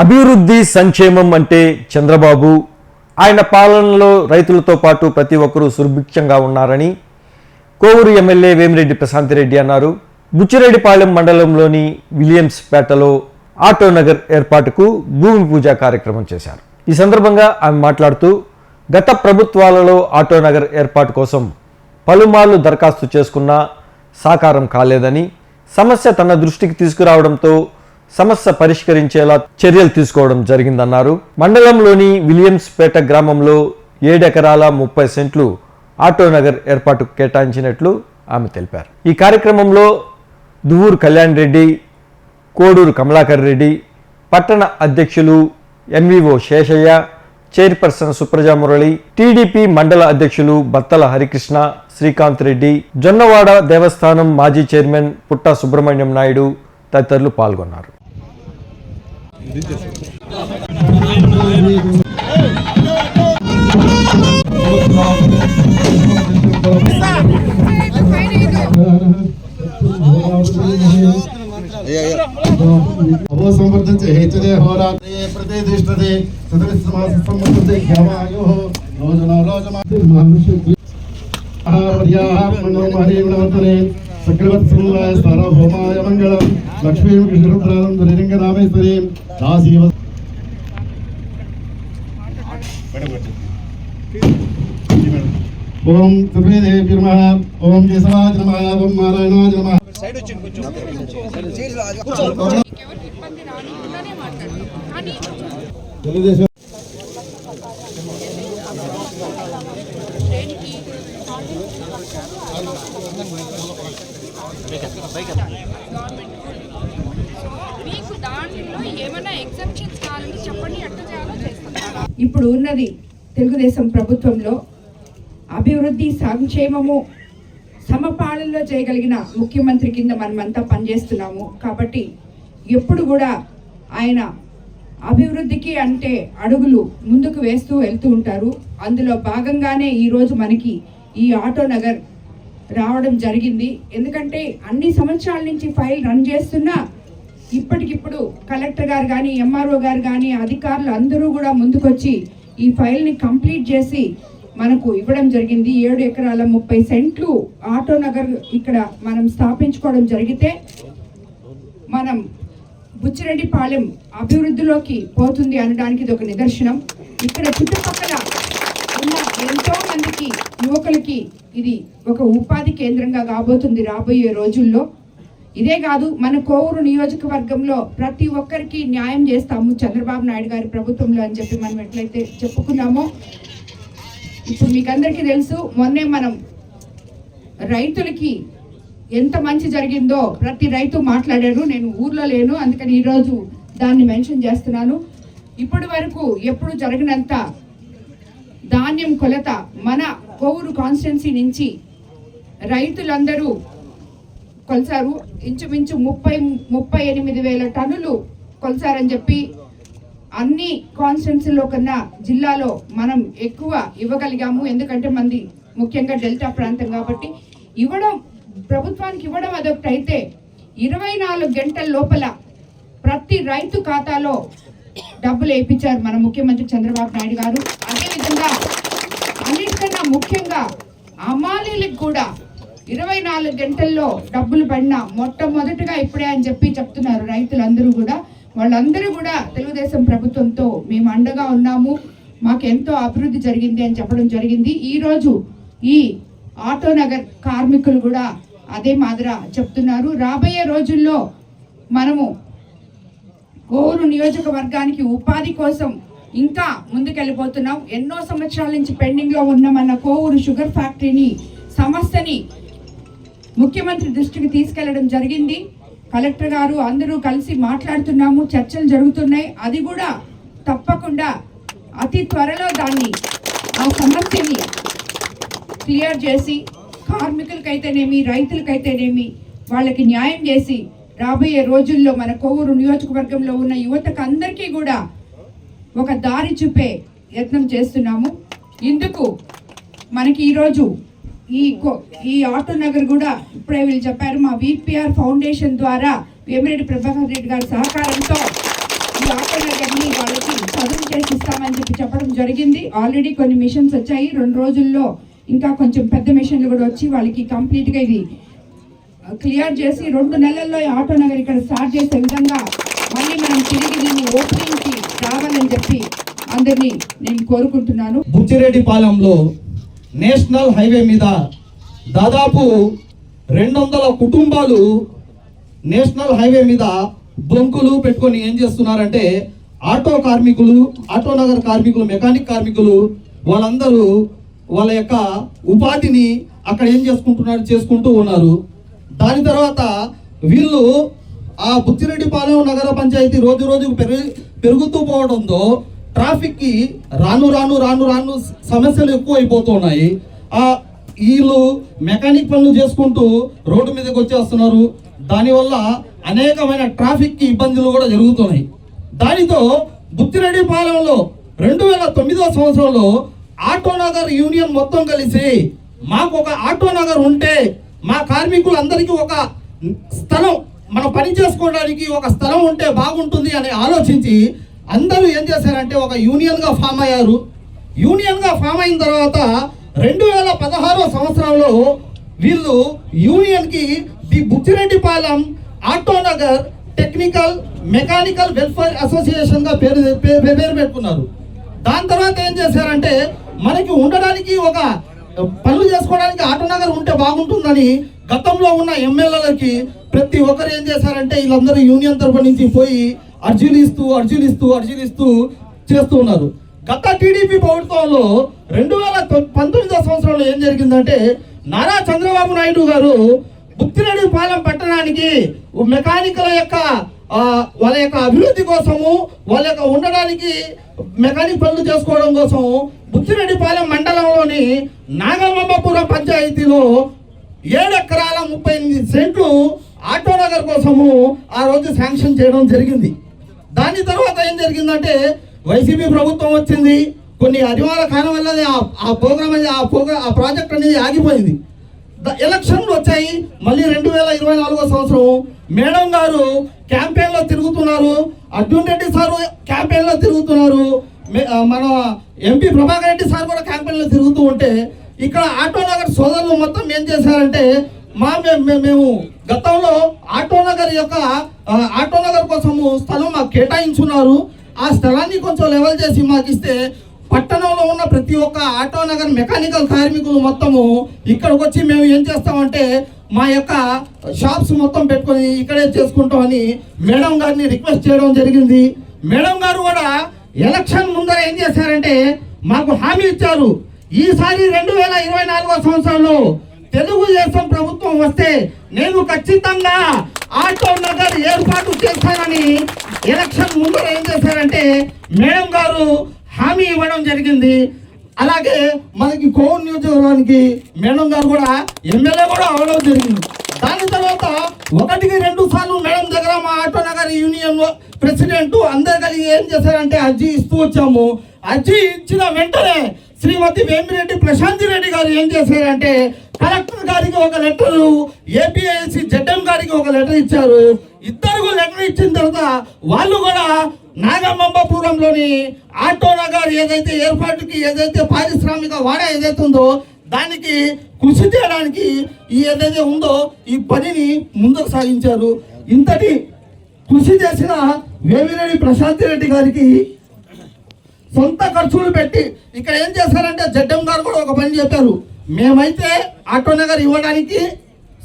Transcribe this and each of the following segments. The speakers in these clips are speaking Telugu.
అభివృద్ధి సంక్షేమం అంటే చంద్రబాబు. ఆయన పాలనలో రైతులతో పాటు ప్రతి ఒక్కరూ సుభిక్షంగా ఉన్నారని కోవూరు ఎమ్మెల్యే వేమిరెడ్డి ప్రశాంతిరెడ్డి అన్నారు. బుచ్చిరెడ్డిపాలెం మండలంలోని విలియమ్స్పేటలో ఆటో నగర్ ఏర్పాటుకు భూమి పూజ కార్యక్రమం చేశారు. ఈ సందర్భంగా ఆమె మాట్లాడుతూ గత ప్రభుత్వాలలో ఆటో నగర్ ఏర్పాటు కోసం పలుమార్లు దరఖాస్తు చేసుకున్నా సాకారం కాలేదని సమస్య తన దృష్టికి తీసుకురావడంతో సమస్య పరిష్కరించేలా చర్యలు తీసుకోవడం జరిగిందన్నారు. మండలంలోని విలియమ్స్పేట గ్రామంలో ఏడెకరాల ముప్పై సెంట్లు ఆటో నగర్ ఏర్పాటుకు కేటాయించినట్లు ఆమె తెలిపారు. ఈ కార్యక్రమంలో దువ్వూరు కళ్యాణ్ రెడ్డి కోడూరు కమలాకర్ రెడ్డి పట్టణ అధ్యక్షులు MVO Seshaiah chairperson Supraja Murali TDP మండల అధ్యక్షులు బత్తల హరికృష్ణ శ్రీకాంత్ రెడ్డి జొన్నవాడ దేవస్థానం మాజీ చైర్మన్ పుట్ట సుబ్రహ్మణ్యం నాయుడు తదితరులు పాల్గొన్నారు. సంవర్ధంచే హేతుదే హోరాత్రే ప్రతిష్ఠతే చతుర్మాస సంవర్ధంచే ఘమాయో రోజున రోజు സകലവത്സലായ സ്ഥലഹോമായ മംഗളം ലക്ഷ്മിയും കൃഷ്ണരുദ്രാനും ത്രിരംഗരാമേശ്വരിയും ദാസീവ ഓം ത്രിപേദേവ്യ നമ ഓം ജയസമാജ നമ ഓം നാരായണാജ നമ సైడ్ వచ్చి తెలుగుదేశం మీకు దాంట్లో ఏమైనా ఎగ్జామ్షన్స్ కావాలంటే చెప్పండి ఎట్లా చేయాలో చేస్తాం ఇప్పుడు ఉన్నది తెలుగుదేశం ప్రభుత్వంలో అభివృద్ధి సంక్షేమము సమపాలనలో చేయగలిగిన ముఖ్యమంత్రి కింద మనమంతా పనిచేస్తున్నాము. కాబట్టి ఎప్పుడు కూడా ఆయన అభివృద్ధికి అంటే అడుగులు ముందుకు వేస్తూ వెళ్తూ ఉంటారు. అందులో భాగంగానే ఈరోజు మనకి ఈ ఆటో నగర్ రావడం జరిగింది. ఎందుకంటే అన్ని సంవత్సరాల నుంచి ఫైల్ రన్ చేస్తున్నా ఇప్పటికిప్పుడు కలెక్టర్ గారు కానీ ఎంఆర్ఓ గారు కానీ అధికారులు అందరూ కూడా ముందుకొచ్చి ఈ ఫైల్ని కంప్లీట్ చేసి మనకు ఇవ్వడం జరిగింది. ఏడు ఎకరాల ముప్పై సెంట్లు ఆటో నగర్ ఇక్కడ మనం స్థాపించుకోవడం జరిగితే మనం బుచ్చిరెడ్డిపాలెం అభివృద్ధిలోకి పోతుంది అనడానికి ఇది ఒక నిదర్శనం. ఇక్కడ చుట్టుపక్కల ఎంతో మందికి యువకులకి ఇది ఒక ఉపాధి కేంద్రంగా కాబోతుంది రాబోయే రోజుల్లో. ఇదే కాదు మన కోవూరు నియోజకవర్గంలో ప్రతి ఒక్కరికి న్యాయం చేస్తాము చంద్రబాబు నాయుడు గారి ప్రభుత్వంలో అని చెప్పి మనం ఎట్లయితే చెప్పుకున్నామో. ఇప్పుడు మీకు అందరికీ తెలుసు మొన్నే మనం రైతులకి ఎంత మంచి జరిగిందో ప్రతి రైతు మాట్లాడారు నేను ఊర్లో లేను అందుకని ఈరోజు దాన్ని మెన్షన్ చేస్తున్నాను. ఇప్పటి వరకు ఎప్పుడు జరగనంత ధాన్యం కొలత మన కోవూరు కాన్స్టిట్యున్సీ నుంచి రైతులందరూ కొలిసారు. ఇంచుమించు ముప్పై ముప్పై ఎనిమిది వేల టన్నులు కొలిసారని చెప్పి అన్ని కాన్స్టిట్యున్సీలో కన్నా జిల్లాలో మనం ఎక్కువ ఇవ్వగలిగాము. ఎందుకంటే మంది ముఖ్యంగా డెల్టా ప్రాంతం కాబట్టి ఇవ్వడం ప్రభుత్వానికి ఇవ్వడం అదొకటి అయితే ఇరవై నాలుగు గంటల లోపల ప్రతి రైతు ఖాతాలో డబ్బులు వేయించారు మన ముఖ్యమంత్రి చంద్రబాబు నాయుడు గారు. అదేవిధంగా అన్నిటికన్నా ముఖ్యంగా అమాలీలకు కూడా ఇరవై నాలుగు గంటల్లో డబ్బులు పడిన మొట్టమొదటిగా ఇప్పుడే అని చెప్పి చెప్తున్నారు రైతులందరూ కూడా. వాళ్ళందరూ కూడా తెలుగుదేశం ప్రభుత్వంతో మేము అండగా ఉన్నాము. మాకు ఎంతో అభివృద్ధి జరిగింది అని చెప్పడం జరిగింది. ఈరోజు ఈ ఆటో నగర్ కార్మికులు కూడా అదే మాదిర చెప్తున్నారు. రాబోయే రోజుల్లో మనము కోరు నియోజకవర్గానికి ఉపాధి కోసం ఇంకా ముందుకెళ్ళిపోతున్నాం. ఎన్నో సంవత్సరాల నుంచి పెండింగ్లో ఉన్నామన్న ఉన్న మన కోవూరు షుగర్ ఫ్యాక్టరీని సమస్యని ముఖ్యమంత్రి దృష్టికి తీసుకెళ్ళడం జరిగింది. కలెక్టర్ గారు అందరూ కలిసి మాట్లాడుతున్నాము చర్చలు జరుగుతున్నాయి. అది కూడా తప్పకుండా అతి త్వరలో దాన్ని ఆ సమస్యని క్లియర్ చేసి కార్మికులకైతేనేమి రైతులకైతేనేమి వాళ్ళకి న్యాయం చేసి రాబోయే రోజుల్లో మన కోవూరు నియోజకవర్గంలో ఉన్న యువతకు అందరికీ కూడా ఒక దారి చూపే యత్నం చేస్తున్నాము. ఇందుకు మనకి ఈరోజు ఈ కో- ఈ ఆటో నగర్ కూడా ఇప్పుడే వీళ్ళు చెప్పారు. మా విపిఆర్ ఫౌండేషన్ ద్వారా వేమిరెడ్డి ప్రభాకర్ రెడ్డి గారి సహకారంతో ఈ ఆటో నగర్ని వాళ్ళకి చదువు చేసి ఇస్తామని చెప్పి చెప్పడం జరిగింది. ఆల్రెడీ కొన్ని మిషన్స్ వచ్చాయి. రెండు రోజుల్లో ఇంకా కొంచెం పెద్ద మిషన్లు కూడా వచ్చి వాళ్ళకి కంప్లీట్గా ఇది క్లియర్ చేసి రెండు నెలల్లో ఈ ఆటో నగర్ ఇక్కడ స్టార్ట్ చేసే విధంగా మళ్ళీ మనం తిరిగి దీన్ని ఓపెనింగ్కి రావాలని చెప్పి అందరినీ నేను కోరుకుంటున్నాను. బుచ్చిరెడ్డిపాలెంలో నేషనల్ హైవే మీద దాదాపు రెండు వందల కుటుంబాలు నేషనల్ హైవే మీద బొంకులు పెట్టుకొని ఏం చేస్తున్నారంటే ఆటో కార్మికులు ఆటో నగర్ కార్మికులు మెకానిక్ కార్మికులు వాళ్ళందరూ వాళ్ళ యొక్క ఉపాధిని అక్కడ ఏం చేసుకుంటున్నారు చేసుకుంటూ ఉన్నారు. దాని తర్వాత వీళ్ళు ఆ బుచ్చిరెడ్డిపాలెం నగర పంచాయతీ రోజు రోజుకు పెరుగు పెరుగుతూ పోవడంతో ట్రాఫిక్కి రాను రాను రాను రాను సమస్యలు ఎక్కువైపోతున్నాయి. ఆ వీళ్ళు మెకానిక్ పనులు చేసుకుంటూ రోడ్డు మీదకి వచ్చేస్తున్నారు. దానివల్ల అనేకమైన ట్రాఫిక్కి ఇబ్బందులు కూడా జరుగుతున్నాయి. దానితో బుచ్చిరెడ్డిపాలెంలో రెండు వేల తొమ్మిదవ సంవత్సరంలో ఆటో నగర్ యూనియన్ మొత్తం కలిసి మాకు ఒక ఆటో నగర్ ఉంటే మా కార్మికులందరికీ ఒక స్థలం మనం పని చేసుకోవడానికి ఒక స్థలం ఉంటే బాగుంటుంది అని ఆలోచించి అందరూ ఏం చేశారంటే ఒక యూనియన్గా ఫామ్ అయ్యారు. యూనియన్గా ఫామ్ అయిన తర్వాత రెండు వేల పదహారో సంవత్సరంలో వీళ్ళు యూనియన్కి the Buchireddypalem Autonagar technical mechanical welfare అసోసియేషన్గా పేరు పేరు పేరు పెట్టుకున్నారు. దాని తర్వాత ఏం చేశారంటే మనకి ఉండడానికి ఒక పనులు చేసుకోవడానికి ఆటో నగర్ ఉంటే బాగుంటుందని గతంలో ఉన్న ఎమ్మెల్యేలకి ప్రతి ఒక్కరు ఏం చేశారంటే వీళ్ళందరూ యూనియన్ తరపు నుంచి పోయి అర్జీలు ఇస్తూ అర్జీలు ఇస్తూ అర్జీలు ఇస్తూ చేస్తూ ఉన్నారు. గత టీడీపీ ప్రభుత్వంలో రెండు వేల పంతొమ్మిదో సంవత్సరంలో ఏం జరిగిందంటే నారా చంద్రబాబు నాయుడు గారు బుక్తిరెడ్డి పాలెం పట్టణానికి మెకానికల్ యొక్క వాళ్ళ యొక్క అభివృద్ధి కోసము వాళ్ళ యొక్క ఉండడానికి మెకానిక్ పనులు చేసుకోవడం కోసం బుచ్చిరెడ్డిపాలెం మండలంలోని నాగమ్మపురం పంచాయతీలో ఏడు ఎకరాల ముప్పై ఎనిమిది సెంట్లు ఆటో నగర్ కోసము ఆ రోజు శాంక్షన్ చేయడం జరిగింది. దాని తర్వాత ఏం జరిగిందంటే వైసీపీ ప్రభుత్వం వచ్చింది. కొన్ని అనివార్య కారణం వల్ల ఆ- ప్రోగ్రామ్ అనేది ఆ ప్రోగ్రామ్ ఆ ప్రాజెక్ట్ అనేది ఆగిపోయింది. ద- ఎలక్షన్లు వచ్చాయి. మళ్ళీ రెండు వేల ఇరవై నాలుగో సంవత్సరం మేడం గారు క్యాంపెయిన్లో తిరుగుతున్నారు. అర్జున్ రెడ్డి సారు క్యాంపెయిన్లో తిరుగుతున్నారు. మన ఎంపీ ప్రభాకర్ రెడ్డి సార్ కూడా క్యాంపెయిన్లో తిరుగుతూ ఉంటే ఇక్కడ ఆటో నగర్ సోదరులు మొత్తం ఏం చేశారంటే మా మేము గతంలో ఆటో నగర్ యొక్క ఆటో నగర్ కోసము స్థలం మాకు కేటాయించున్నారు. ఆ స్థలాన్ని కొంచెం లెవెల్ చేసి మాకు ఇస్తే పట్టణంలో ఉన్న ప్రతి ఒక్క ఆటో నగర్ మెకానికల్ కార్మికులు మొత్తము ఇక్కడికి వచ్చి మేము ఏం చేస్తామంటే మా యొక్క షాప్స్ మొత్తం పెట్టుకొని ఇక్కడే చేసుకుంటామని మేడం గారిని రిక్వెస్ట్ చేయడం జరిగింది. మేడం గారు కూడా ఎలక్షన్ ముందర ఏం చేశారంటే మాకు హామీ ఇచ్చారు. ఈసారి రెండు వేల ఇరవై నాలుగో సంవత్సరంలో తెలుగుదేశం ప్రభుత్వం వస్తే నేను ఖచ్చితంగా ఆటో నగర్ ఏర్పాటు చేస్తానని ఎలక్షన్ ముందర ఏం చేశారంటే మేడం గారు హామీ ఇవ్వడం జరిగింది. అలాగే మనకి కోవూరు నియోజకవర్గానికి మేడం గారు కూడా ఎమ్మెల్యే కూడా అవడం జరిగింది. దాని తర్వాత ఒకటికి రెండు సార్లు మేడం దగ్గర మా ఆటో యూనియన్లో యూనియన్ ప్రెసిడెంట్ అందరు కలిగి ఏం చేశారంటే అర్జీ ఇస్తూ వచ్చాము. అర్జీ ఇచ్చిన వెంటనే శ్రీమతి వేమిరెడ్డి ప్రశాంతి రెడ్డి గారు ఏం చేశారంటే కలెక్టర్ గారికి ఒక లెటర్ ఏపీఐసి జడ్ఎం గారికి ఒక లెటర్ ఇచ్చారు. ఇద్దరు లెటర్ ఇచ్చిన తర్వాత వాళ్ళు కూడా నాగమంబపురంలోని ఆటో నగర్ ఏదైతే ఏర్పాటుకి ఏదైతే పారిశ్రామిక వాడ ఏదైతే ఉందో దానికి కృషి చేయడానికి ఈ ఏదైతే ఉందో ఈ పనిని ముందుకు సాగించారు. ఇంతటి కృషి చేసిన వేమిరెడ్డి ప్రశాంతి రెడ్డి గారికి సొంత ఖర్చులు పెట్టి ఇక్కడ ఏం చేశారంటే జడ్డం గారు కూడా ఒక పని చెప్పారు. మేమైతే ఆటో నగర్ ఇవ్వడానికి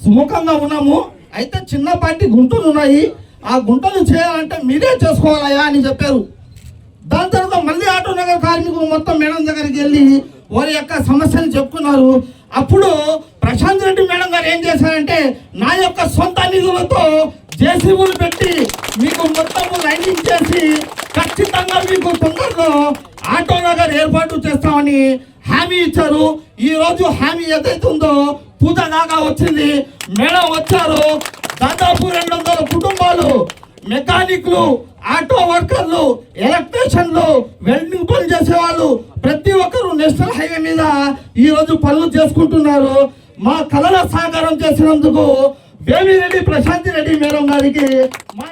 సుముఖంగా ఉన్నాము. అయితే చిన్నపాటి గుంటలు ఉన్నాయి. ఆ గుంటలు చేయాలంటే మీరే చేసుకోవాలయా అని చెప్పారు. దాని తర్వాత మళ్ళీ ఆటో నగర్ కార్మికులు మొత్తం మేడం దగ్గరికి వెళ్ళి వారి యొక్క సమస్యలు చెప్పుకున్నారు. అప్పుడు ప్రశాంత్ రెడ్డి మేడం గారు ఏం చేశారంటే నా యొక్క సొంత నిధులతో జేసీబులు పెట్టి మీకు మొత్తం లైనింగ్ చేసి ఖచ్చితంగా మీకు తొందరలో ఆటో నగర్ ఏర్పాటు చేస్తామని హామీ ఇచ్చారు. ఈ రోజు హామీ ఏదైతే ఉందో పూజ దాకా వచ్చింది. మేడం వచ్చారు. దాదాపు రెండు వందల కుటుంబాలు మెకానిక్లు ఆటో వర్కర్లు ఎలక్ట్రీషియన్లు వెల్డింగ్ పనులు చేసేవాళ్ళు ప్రతి ఒక్కరు నేషనల్ హైవే మీద ఈరోజు పనులు చేసుకుంటున్నారు. మా కళల సహకారం చేసినందుకు దేవిరెడ్డి ప్రశాంతి రెడ్డి మేడం గారికి మా